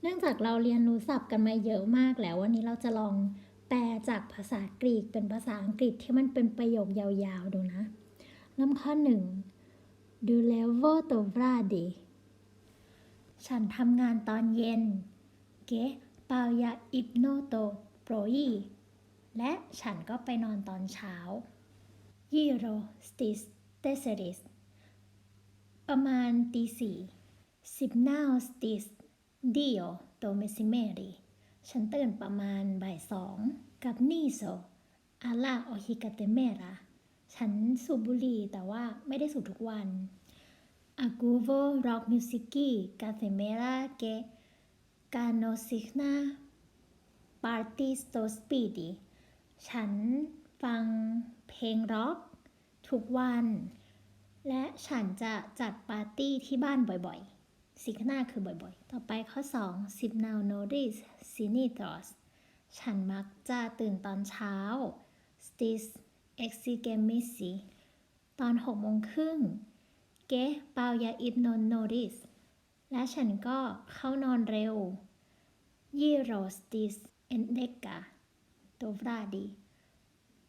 เนื่องจากเราเรียนรู้ศัพท์กันมาเยอะมากแล้ว วันนี้เราจะลองแปลจากภาษากรีกเป็นภาษาอังกฤษที่มันเป็นประโยคยาวๆดูนะ เริ่มข้อหนึ่งดูเลโวโตวราดีฉันทำงานตอนเย็น เกปายาอิปโนโตโปรยและฉันก็ไปนอนตอนเช้ายีโรสติสเตเซริสประมาณตีสี่สิบนาสติส ดิโอโตเมซิเมรีฉันตื่นประมาณบ่ายสอง กับนิโซอาลาโอฮิกาเตเมราฉันสูบบุหรี่แต่ว่าไม่ได้สูบทุกวัน Aguvo rock musiki cathemera que canosigna party sto speedy ฉันฟังเพลงร็อกทุกวัน และฉันจะจัดปาร์ตี้ที่บ้านบ่อยๆ สิกนาคือบ่อยๆ ต่อไปข้อ2สิบ now notice sinitros ฉันมักจะตื่นตอนเช้า stis exigemisi ตอน6โมงครึ่ง เกเปายาอิปโนโนริสและฉันก็เข้านอนเร็วยี่โรสติสเอนเดกาโตวราดี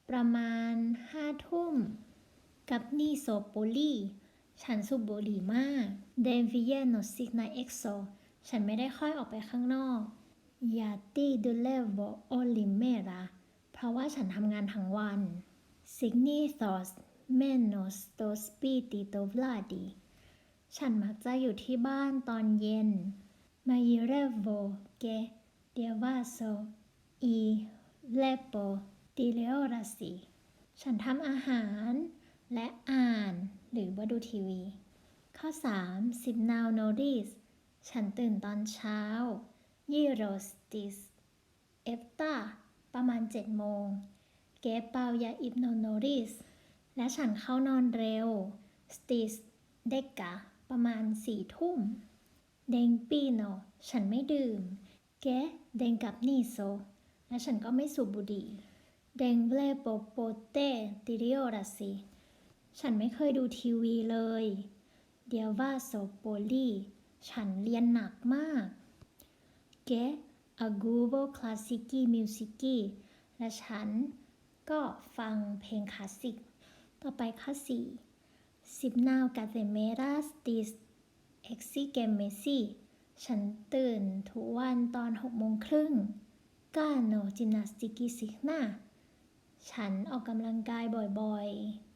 ประมาณห้าทุ่ม กับนีโซโปลี ฉันสูบบุหรี่มากเดวิเยโนซิกนาเอ็กโซฉันไม่ได้ค่อยออกไปข้างนอกยาตีดูเลโวโอลิเมราเพราะว่าฉันทำงานทั้งวันซิกนีซอสเมโนสโตสปีติโตวลาดีฉันมักจะอยู่ที่บ้านตอนเย็นมายิเรโวเกเดวาโซอีเลโปติเลโอราซีฉันทำอาหารและอ่าน หรือว่าดูทีวี ข้อ3สิบ now notice ฉันตื่นตอนเช้ายี่โรสติสเอฟตาประมาณ 7 โมงเกเปายาอิปโนโนริสและฉันเข้านอนเร็วสติสเดกาประมาณ 4 ทุ่มเดงปีโนฉันไม่ดื่มเกเดงกับนีโซและฉันก็ไม่สูบบุหรี่เดงเบลโบโปเตติโรราซี ฉันไม่เคยดูทีวีเลย เดียวว่าโซโปลีฉันเรียนหนักมาก เกอากูโบคลาสสิกีมิวสิกีและฉันก็ฟังเพลงคลาสสิก ต่อไปข้อ4สิบนาวกาเซเมราสติสเอ็กซิเกมเมซีฉันตื่นทุกวันตอน6โมงครึ่งกาโนจินาสติกิสิกนาฉันออกกำลังกายบ่อยๆ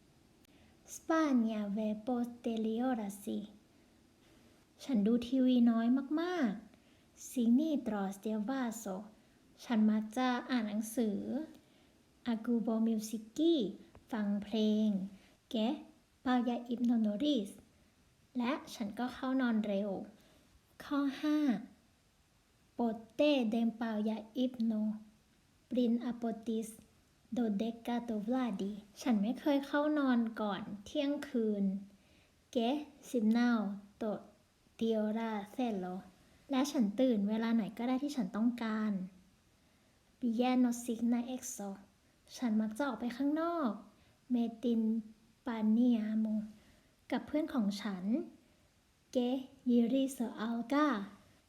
สปาเนียเวโปเตลิโอราซีฉันดูทีวีน้อยมากๆ ซินีตรอสเดียววาโซ ฉันมักจะอ่านหนังสือ อากูโบมิวสิกี้ ฟังเพลงเกปายาอิปโนโนริส และฉันก็เข้านอนเร็ว ข้อ 5 โปเตเดมปายาอิปโนปรินอโปติส โดเดกาโตวลาดี ฉันไม่เคยเข้านอนก่อนเที่ยงคืน เกซิมนาวโตเตียราเซโล และฉันตื่นเวลาไหนก็ได้ที่ฉันต้องการบิแยโนซิกนาเอ็กโซ ฉันมักจะออกไปข้างนอก เมตินปาเนียโมกับเพื่อนของฉัน เกยิริโซอัลกา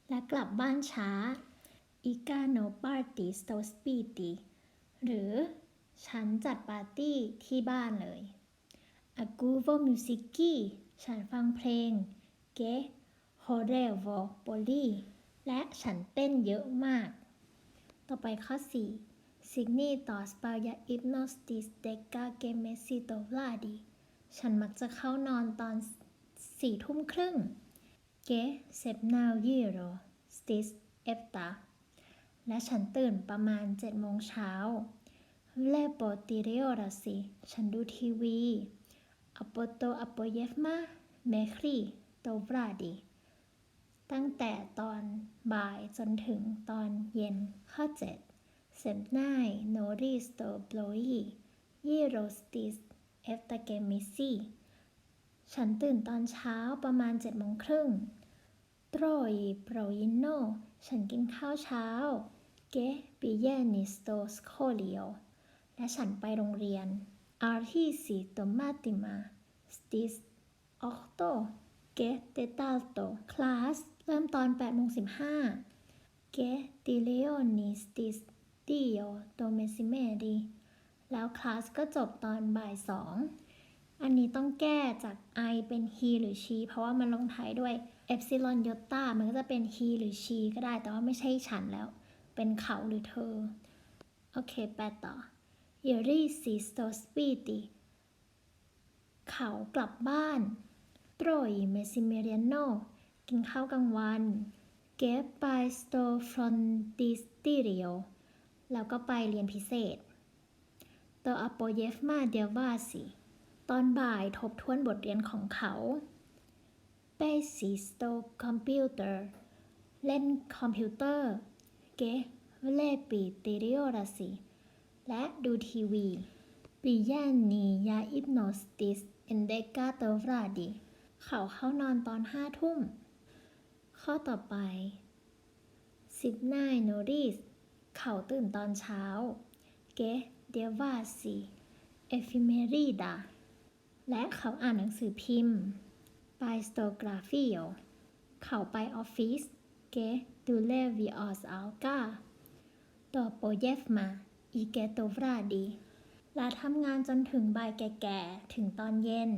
และกลับบ้านช้าอิกาโนปาร์ติสโตสปีติ หรือ ฉันจัดปาร์ตี้ที่บ้านเลยอากูโวมิวสิกีฉันฟังเพลง เกโฮเรโวโปลีและฉันเต้นเยอะมาก ต่อไปข้อ4ซิกนี่ต่อสปายาอิปโนสติสเดกาเกเมซิโตวลาดี ฉันมักจะเข้านอนตอนสี่ทุ่มครึ่ง เกเซปนาวยีโรสติสเอฟตาและฉันตื่นประมาณ7โมงเช้า เลโปติเรโอราซีฉันดูทีวีอโปโตอโปเยฟมาเมครีโตวราดีตั้งแต่ตอนบ่ายจนถึงตอนเย็นข้อ7เซมไนโนริสโตโบลยยีโรสติสเอฟตาเกมิซีฉันตื่นตอนเช้าประมาณ7โมงครึ่งโตรยโปรยินโน ฉันกินข้าวเช้า เกปิเยนิสโตสโคลิโอ และฉันไปโรงเรียนอาร์ทีซีโตมาติมาสติสออกโตเกเตตัลโตคลาสเริ่มตอน8โมง15 che di leonistis dio domessimeri แล้วคลาสก็จบตอนบ่ายสองอันนี้ต้องแก้จาก I เป็น he หรือ she เพราะว่ามันลงท้ายด้วย epsilon iota มันก็จะเป็น he หรือ she ก็ได้ แต่ว่าไม่ใช่ฉันแล้ว เป็นเขาหรือเธอ โอเค แปลต่อ Ieri si sto spiti เขากลับบ้าน Troi messimeriano กินข้าวกลางวัน Che by sto frontisterio แล้วก็ไปเรียนพิเศษตออโปเยฟมาเดียวาสิตอนบ่ายทบทวนบทเรียนของเขาเปซิสโตคอมพิวเตอร์เล่นคอมพิวเตอร์เกเลปีติริโอราสิ และดูทีวีปิยานียาอิปโนสติสเอนเดกาเตวราดีเขาเข้านอนตอนห้าทุ่ม ข้อต่อไปสิบนายโนริสเขาตื่นตอนเช้า เกเดวาซีเอฟิเมริดาและเขาอ่านหนังสือพิมพ์ไปสโตกราฟิโอเขาไปออฟฟิศเกดูเลวิออสอัลกาต่อโปเยฟมา อีเกโตวราดีและทำงานจนถึงบ่ายแก่ๆ ถึงตอนเย็น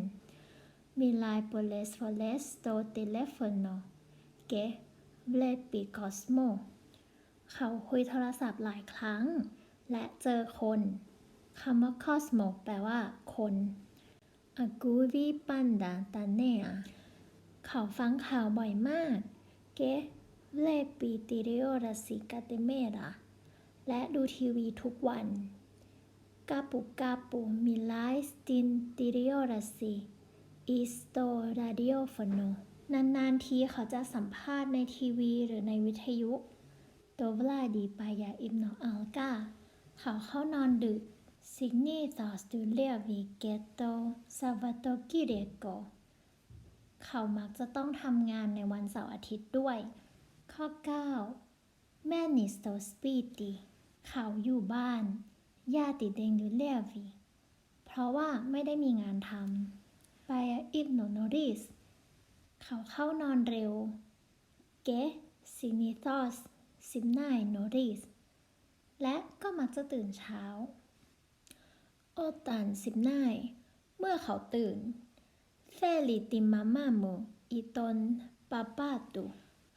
มิลายโปเลสโฟเลสโตเตเลฟโนเกเบลปิคอสโม เขาคุยโทรศัพท์หลายครั้ง และเจอคนคำว่า cosmo แปลว่าคน a g u v i panda t a n e a เขาฟังข่าวบ่อยมาก เกเลปีติริโอราสิกาเตเมรา และดูทีวีทุกวันกาปุกาปูมิไลสตินติริโอราสิอิสโตราดิโอฟโนนานๆทีเขาจะสัมภาษณ์ในทีวีหรือในวิทยุโตวลาดีปายาอิมโนอัลกาเขาเข้านอนดึกซิกนี่ตอสดูเลียวิเกโตซาวาโตกิเรโกเขามักจะต้องทำงานในวันเสาร์อาทิตย์ด้วย ข้อ 9 แม่นิสโตสปีติ เขาอยู่บ้านญาติดเดงดูเลียวิเพราะว่าไม่ได้มีงานทำไปอิบโนโนริสเขาเข้านอนเร็วเกซินิทอสซิมไนโนริสและก็มักจะตื่นเช้า โอตันสิบนายเมื่อเขาตื่นเฟลิติมามาโมอีตนปาปาตุ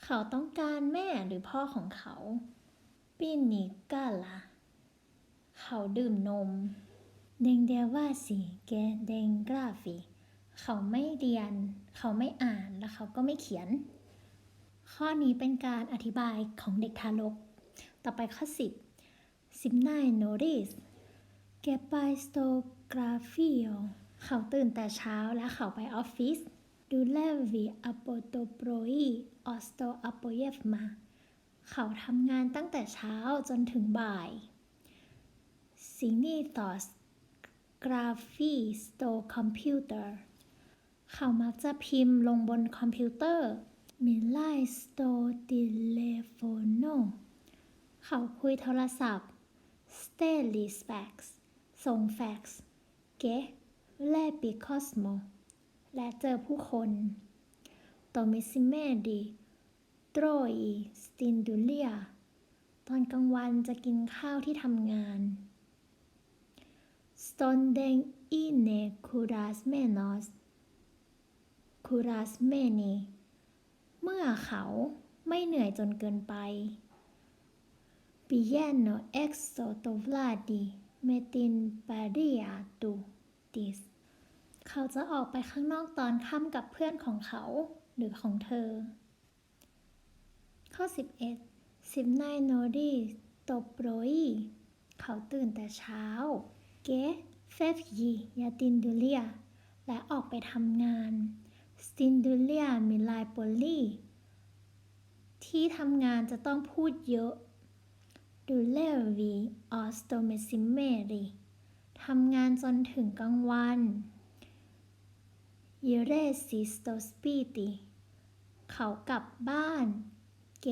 เขาต้องการแม่หรือพ่อของเขา ปินิกาลาเขาดื่มนม เดงเดวาสีเกเดงกราฟีเขาไม่เรียน เขาไม่อ่านและเขาก็ไม่เขียน ข้อนี้เป็นการอธิบายของเด็กทารก ต่อไปข้อ 10สิบนายโนริสเกปายสโตกราฟิโอเขาตื่นแต่เช้าและเขาไปออฟฟิศดูเลวีอโปโตโปรอีออสโตอโปเยฟมา เขาทำงานตั้งแต่เช้าจนถึงบ่ายซินีตอกราฟีสโตคอมพิวเตอร์เขามักจะพิมพ์ลงบนคอมพิวเตอร์มิไลสโตติเลโฟโนเขาคุยโทรศัพท์สเตลิสแฟกซ์ส่งแฟกซ์เกเลปิคอสโมและเจอผู้คนโตมิซิเมดี โตรอีสตินดูเลีย ตอนกลางวันจะกินข้าวที่ทำงานสตอนเดงอีเนคูราสเมนอสคูราสเมนีเมื่อเขาไม่เหนื่อยจนเกินไป Piano exo tovladi metin paria tu tis เขาจะออกไปข้างนอกตอนค่ำกับเพื่อนของเขาหรือของเธอ ข้อ 11 สิบนายโนดีตบโรยเขาตื่นแต่เช้า เกเฟฟยียาตินดูเลีย และออกไปทำงานสตินดูเลียมิลายโปลีที่ทำงานจะต้องพูดเยอะดูเลวีออสโตเมซิเมรีทำงานจนถึงกลางวันเยเรซิสโตสปีติ เขากลับบ้าน เก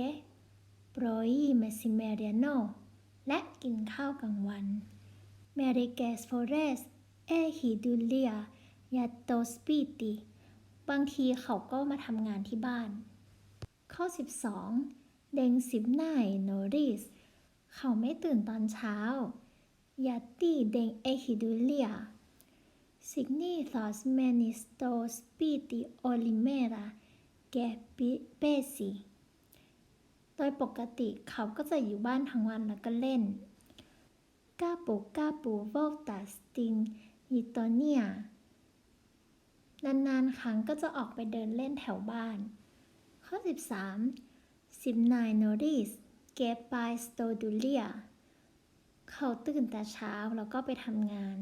โปรยเมซิเมเรียโนและกินข้าวกลางวันเมริเกสโฟเรสเอฮิดูเลียยาโตสปีติบางทีเขาก็มาทำงานที่บ้าน ข้อ 12 เดงสิบนายโนริส เขาไม่ตื่นตอนเช้ายาตีเดงเอฮิดูเลียสิกนีทอสเมนิสโตสปีติโอลิเมราแกปิเปซี โดยปกติเขาก็จะอยู่บ้านทั้งวันแล้วก็เล่นกาปูกาปูโวลตาสติงอิโตเนียนานๆ ครั้งก็จะออกไปเดินเล่นแถวบ้าน ข้อ 13สิบนายโนริสเกปายสโตดูเลียเขาตื่นแต่เช้าแล้วก็ไปทำงาน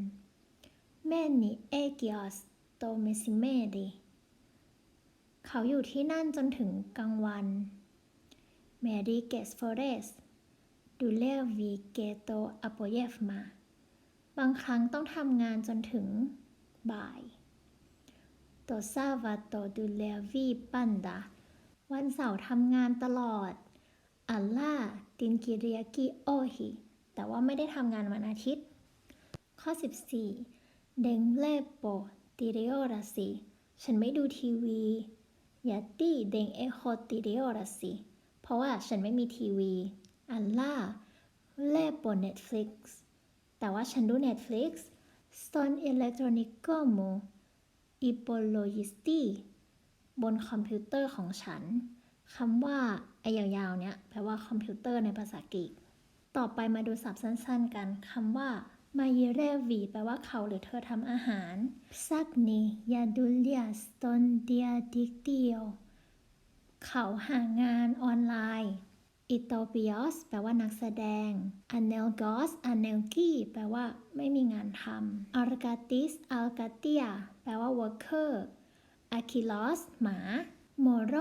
แม่นิเอกิออสโตเมซิเมดีเขาอยู่ที่นั่นจนถึงกลางวัน แมรี่เกสฟอเรสดูเลวีเกโตอโปเยฟมา บางครั้งต้องทำงานจนถึงบ่ายโตซาวาโตดูเลวีปันดา วันเสาร์ทำงานตลอดอัลล่าตินกิเรียกิโอฮิแต่ว่าไม่ได้ทำงานวันอาทิตย์ ข้อ 14 เดงเลโปติเรโอราซีฉันไม่ดูทีวียาตี้เดงเอโคติเรโอราซี เพราะว่าฉันไม่มีทีวี อัลล่าเลโปเน็ตฟลิกซ์แต่ว่าฉันดู Netflix สตอนอิเล็กทรอนิกโกโมอิโปโลยิสตีบนคอมพิวเตอร์ของฉันคำว่าไอ้ยาวๆ เนี้ยแปลว่าคอมพิวเตอร์ในภาษากรีก ต่อไปมาดูศัพท์สั้นๆ กันคำว่ามาเยเรวีแปลว่าเขาหรือเธอทำอาหารซักนียาดูเลียสตอนเดียดิกเดียว เขาหางานออนไลน์อิโตปิออสแปลว่านักแสดงอันเนลกอสอันเนลกีแปลว่าไม่มีงานทำอาร์กาติสอัลกาเตียแปลว่า worker อะคิลอสหมาโมโร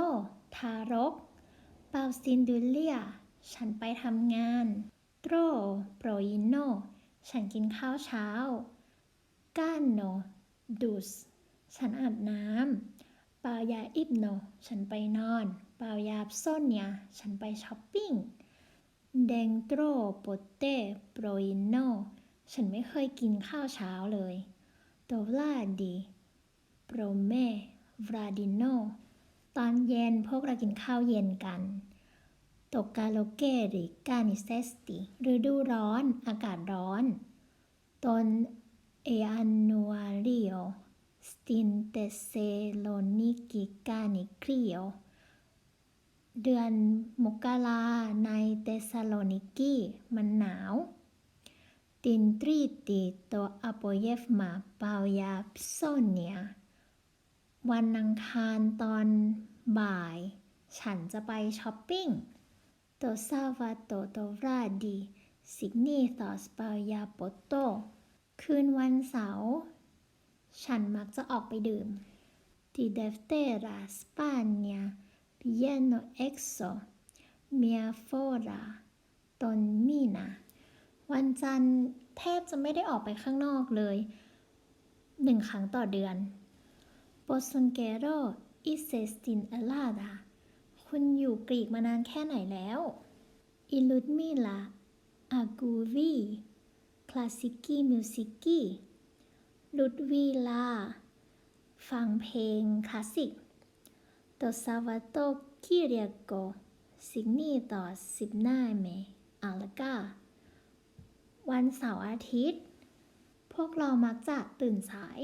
ทารกเปาซินดูเลีย ฉันไปทำงานโตรโปรยินโน ฉันกินข้าวเช้ากานโนดุสฉันอาบน้ำ ปายาอิบโน ฉันไปนอน ปายาโซเนีย ฉันไปช้อปปิ้ง เดงโตรโปเตโปรยิโน ฉันไม่เคยกินข้าวเช้าเลยโตลาดีโปรเมวราดิโน ตอนเย็นพวกเรากินข้าวเย็นกันตกกาโลเกหริกานิเซสติฤดูร้อน อากาศร้อนตนเออันนัวริโอ สตินเตเซโลนิกิกานิคริโอเดือนมกราในเตสซาโลนิกีมันหนาว ตินตรีติโตอโปเยฟมาเปายาโซเนีย วันอังคารตอนบ่าย ฉันจะไปช้อปปิ้งโตซาวาโตโตราดีซิกนีตอสเปายาโปโต คืนวันเสาร์ ฉันมักจะออกไปดื่ม Ti deftera Spagna pieno exo mia fora donnina วันจันทร์แทบจะไม่ได้ออกไปข้างนอกเลยหนึ่งครั้งต่อเดือน Bosonquero isestin alada คุณอยู่กรีกมานานแค่ไหนแล้ว Illumina aguvi classici musici ลุดวีลา ฟังเพลงคลาสสิกโตซาวาโตคิเรียโกสิกนี่ต่อสิบหน้าเมอาลกาวันเสาร์อาทิตย์ พวกเรามักจะตื่นสาย